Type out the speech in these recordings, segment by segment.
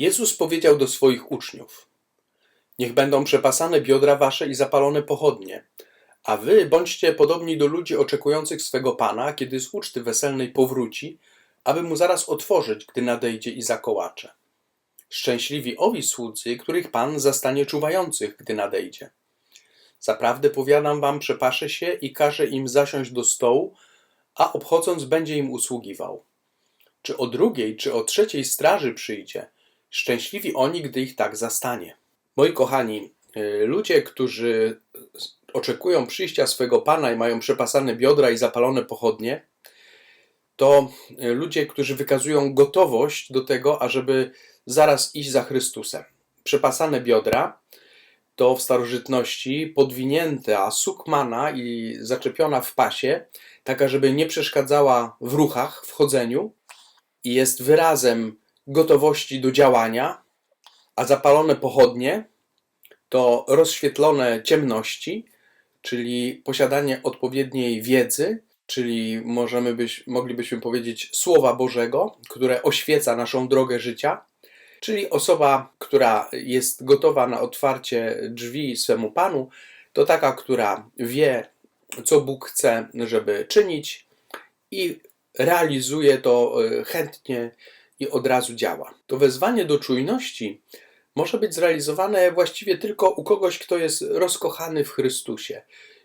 Jezus powiedział do swoich uczniów: Niech będą przepasane biodra wasze i zapalone pochodnie, a wy bądźcie podobni do ludzi oczekujących swego Pana, kiedy z uczty weselnej powróci, aby mu zaraz otworzyć, gdy nadejdzie i zakołacze. Szczęśliwi owi słudzy, których Pan zastanie czuwających, gdy nadejdzie. Zaprawdę powiadam wam, przepaszę się i każe im zasiąść do stołu, a obchodząc będzie im usługiwał. Czy o drugiej, czy o trzeciej straży przyjdzie, szczęśliwi oni, gdy ich tak zastanie. Moi kochani, y, ludzie, którzy oczekują przyjścia swego Pana i mają przepasane biodra i zapalone pochodnie, to y, ludzie, którzy wykazują gotowość do tego, ażeby zaraz iść za Chrystusem. Przepasane biodra to w starożytności podwinięta sukmana i zaczepiona w pasie, taka, żeby nie przeszkadzała w ruchach, w chodzeniu i jest wyrazem gotowości do działania, a zapalone pochodnie to rozświetlone ciemności, czyli posiadanie odpowiedniej wiedzy, czyli możemy być, moglibyśmy powiedzieć Słowa Bożego, które oświeca naszą drogę życia, czyli osoba, która jest gotowa na otwarcie drzwi swemu Panu, to taka, która wie, co Bóg chce, żeby czynić i realizuje to e, chętnie i od razu działa. To wezwanie do czujności może być zrealizowane właściwie tylko u kogoś, kto jest rozkochany w Chrystusie,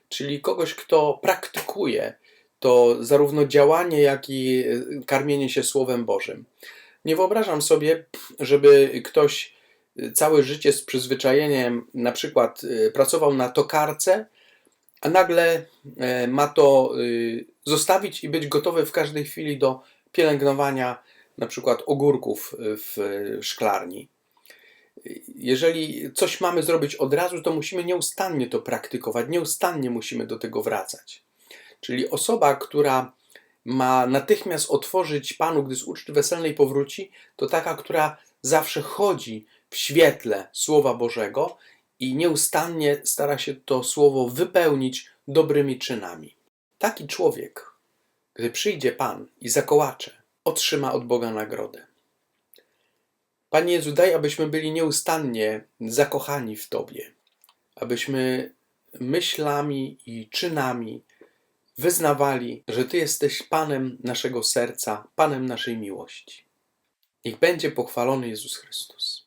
czyli kogoś, kto praktykuje to zarówno działanie, jak i e, karmienie się Słowem Bożym. Nie wyobrażam sobie, żeby ktoś całe życie z przyzwyczajeniem na przykład y, pracował na tokarce, a nagle ma to y, zostawić i być gotowy w każdej chwili do pielęgnowania na przykład ogórków w szklarni. Jeżeli coś mamy zrobić od razu, to musimy nieustannie to praktykować, nieustannie musimy do tego wracać. Czyli osoba, która ma natychmiast otworzyć Panu, gdy z uczty weselnej powróci, to taka, która zawsze chodzi w świetle Słowa Bożego i nieustannie stara się to Słowo wypełnić dobrymi czynami. Taki człowiek, gdy przyjdzie Pan i zakołacze, otrzyma od Boga nagrodę. Panie Jezu, daj, abyśmy byli nieustannie zakochani w Tobie, abyśmy myślami i czynami wyznawali, że Ty jesteś Panem naszego serca, Panem naszej miłości. Niech będzie pochwalony Jezus Chrystus.